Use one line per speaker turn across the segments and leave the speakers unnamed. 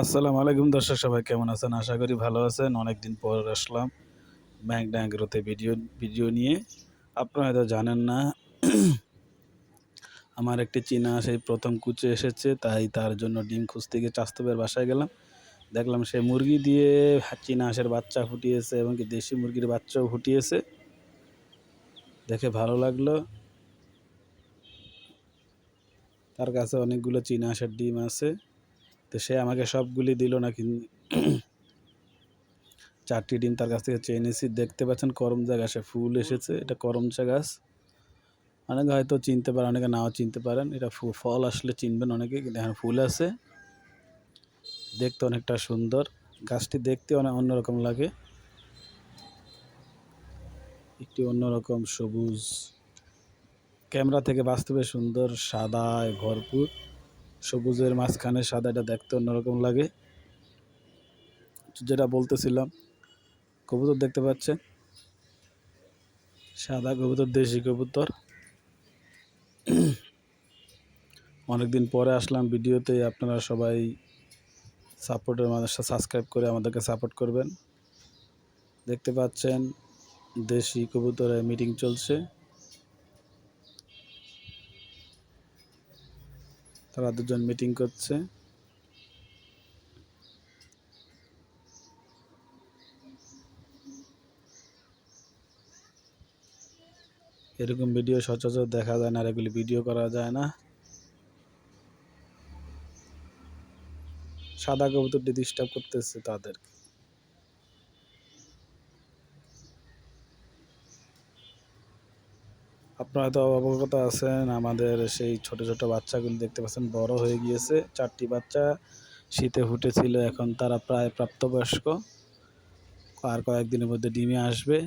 আসসালামু আলাইকুম দর্শক, সবাই কেমন আছেন? আশা করি ভালো আছেন। অনেকদিন পর আসলাম ব্যাংক ড্যাঙ্গ্রোতে ভিডিও ভিডিও নিয়ে। আপনারা হয়তো জানেন না, আমার একটি চীনা সেই প্রথম কুচে এসেছে, তাই তার জন্য ডিম খুঁজতে গিয়ে চাস্তবের বাসায় গেলাম। দেখলাম সে মুরগি দিয়ে চীনা হাঁসের বাচ্চা ফুটিয়েছে এবং কি দেশি মুরগির বাচ্চাও ফুটিয়েছে। দেখে ভালো লাগল। তার কাছে অনেকগুলো চীনা ডিম আছে। তো সে আমাকে সবগুলি দিল না কিন্তু চারটি ডিম তার কাছ থেকে চেয়ে এনেছি দেখতে পাচ্ছেন করমচা গাছে ফুল এসেছে। এটা করমচা গাছ। অনেকে হয়তো চিনতে পারেন অনেকে নাও চিনতে পারেন। এটা ফল আসলে চিনবেন অনেকে, কিন্তু এখন ফুল আছে। দেখতে অনেকটা সুন্দর। গাছটি দেখতে অনেক অন্যরকম লাগে। একটি অন্যরকম সবুজ। ক্যামেরা থেকে বাস্তবে সুন্দর, সাদায় ভরপুর। সবুজের মাঝখানে সাদাটা দেখতে অন্যরকম লাগে। যেটা বলতেছিলাম, কবুতর দেখতে পাচ্ছেন? সাদা কবুতর, দেশি কবুতর। অনেকদিন পরে আসলাম ভিডিওতে, আপনারা সবাই সাপোর্টের মানুষ, সাবস্ক্রাইব করে আমাদেরকে সাপোর্ট করবেন। দেখতে পাচ্ছেন, দেশি কবুতরের মিটিং চলছে। তারা দুজন মিটিং করছে। এরকম ভিডিও সচরাচর দেখা যায় না, আর এগুলি ভিডিও করা যায় না। সাদা কবুতরটি ডিস্টার্ব করতেছে তাদেরকে। আপনারা হয়তো অবগত আছেন, আমাদের সেই ছোট ছোট বাচ্চাগুলি দেখতে পাচ্ছেন, বড় হয়ে গিয়েছে। চারটি বাচ্চা শীতে ফুটেছিল, এখন তারা প্রায় প্রাপ্তবয়স্ক। আর কয়েকদিনের মধ্যে ডিমে আসবে।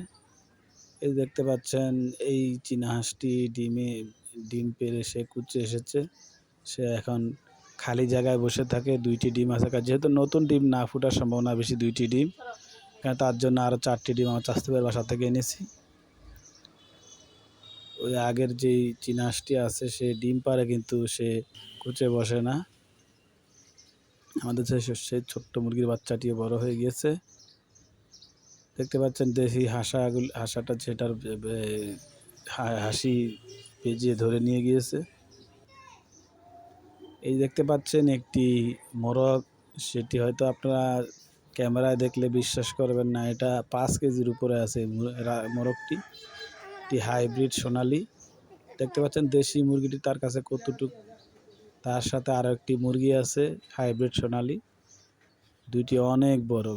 এই দেখতে পাচ্ছেন, এই চীনা হাঁসটি ডিমে, ডিম পেরে সে কুচে এসেছে। সে এখন খালি জায়গায় বসে থাকে, দুইটি ডিম আছে। যেহেতু নতুন ডিম না ফুটার সম্ভাবনা বেশি দুইটি ডিম, তার জন্য আরও চারটি ডিম আমার চাস্তুবের বাসা থেকে এনেছি। ওই আগের যেই চিনাসটি আছে, সে ডিম পারে কিন্তু সে কুচে বসে না। আমাদের সেই ছোট্ট মুরগির বাচ্চাটিও বড় হয়ে গিয়েছে। দেখতে পাচ্ছেন দেশি হাঁসাগুলি, হাসাটা সেটার হাসি পেজিয়ে ধরে নিয়ে গিয়েছে। এই দেখতে পাচ্ছেন একটি মোরগ, সেটি হয়তো আপনারা ক্যামেরায় দেখলে বিশ্বাস করবেন না, এটা পাঁচ কেজির উপরে আছে মোরগটি। একটি হাইব্রিড সোনালি। দেখতে পাচ্ছেন দেশি মুরগিটি তার কাছে কতটুক, তার সাথে আরও একটি মুরগি আছে, হাইব্রিড সোনালি। দুইটি অনেক বড়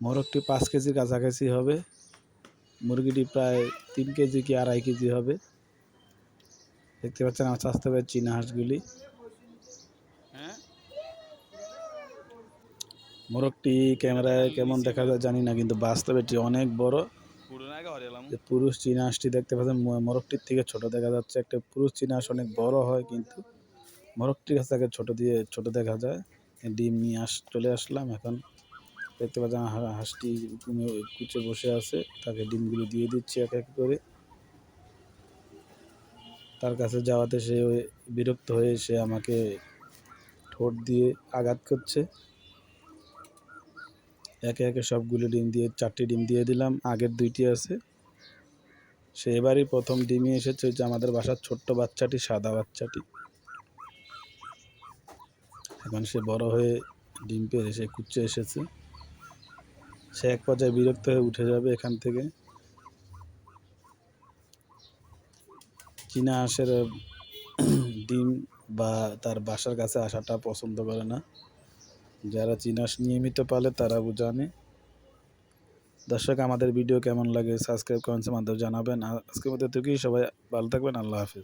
মোরগটি পাঁচ কেজির কাছাকাছি হবে। মুরগিটি প্রায় তিন কেজি কি আড়াই কেজি হবে। দেখতে পাচ্ছেন আমার স্বাস্থ্য চীনা হাঁসগুলি? মোরগটি ক্যামেরায় কেমন দেখা যায় জানি না, কিন্তু বাস্তবে এটি অনেক বড়। পুরুষ চীনা হাঁসটি দেখতে পাচ্ছেন মোরগটির থেকে ছোট দেখা যাচ্ছে। একটা পুরুষ চীনা হাঁস অনেক বড় হয় কিন্তু মোরগটির কাছে আগে ছোট দিয়ে, ছোট দেখা যায়। ডিম নিয়ে আস চলে আসলাম। এখন দেখতে পাচ্ছেন হাঁসটি কুচে বসে আছে। তাকে ডিমগুলো দিয়ে দিচ্ছি এক এক করে। তার কাছে যাওয়াতে সে বিরক্ত হয়ে সে আমাকে ঠোঁট দিয়ে আঘাত করছে। একে একে সবগুলো ডিম দিয়ে, চারটি ডিম দিয়ে দিলাম। আগের দুইটি আছে। সে এবারই প্রথম ডিমই এসেছে যে আমাদের বাসার ছোট্ট বাচ্চাটি, সাদা বাচ্চাটি। এখন সে বড় হয়ে ডিম পেরে সে কুচ্ছে এসেছে। সে এক পর্যায়ে বিরক্ত হয়ে উঠে যাবে এখান থেকে। চীনা হাঁসের ডিম বা তার বাসার কাছে আসাটা পছন্দ করে না। যারা চিনাস নিয়মিত পালে তারা জানে। দর্শক, আমাদের ভিডিও কেমন লাগে? সাবস্ক্রাইব কমেন্টসের মাধ্যমে জানাবেন। আজকের মধ্যে থেকেই সবাই ভালো থাকবেন। আল্লাহ হাফিজ।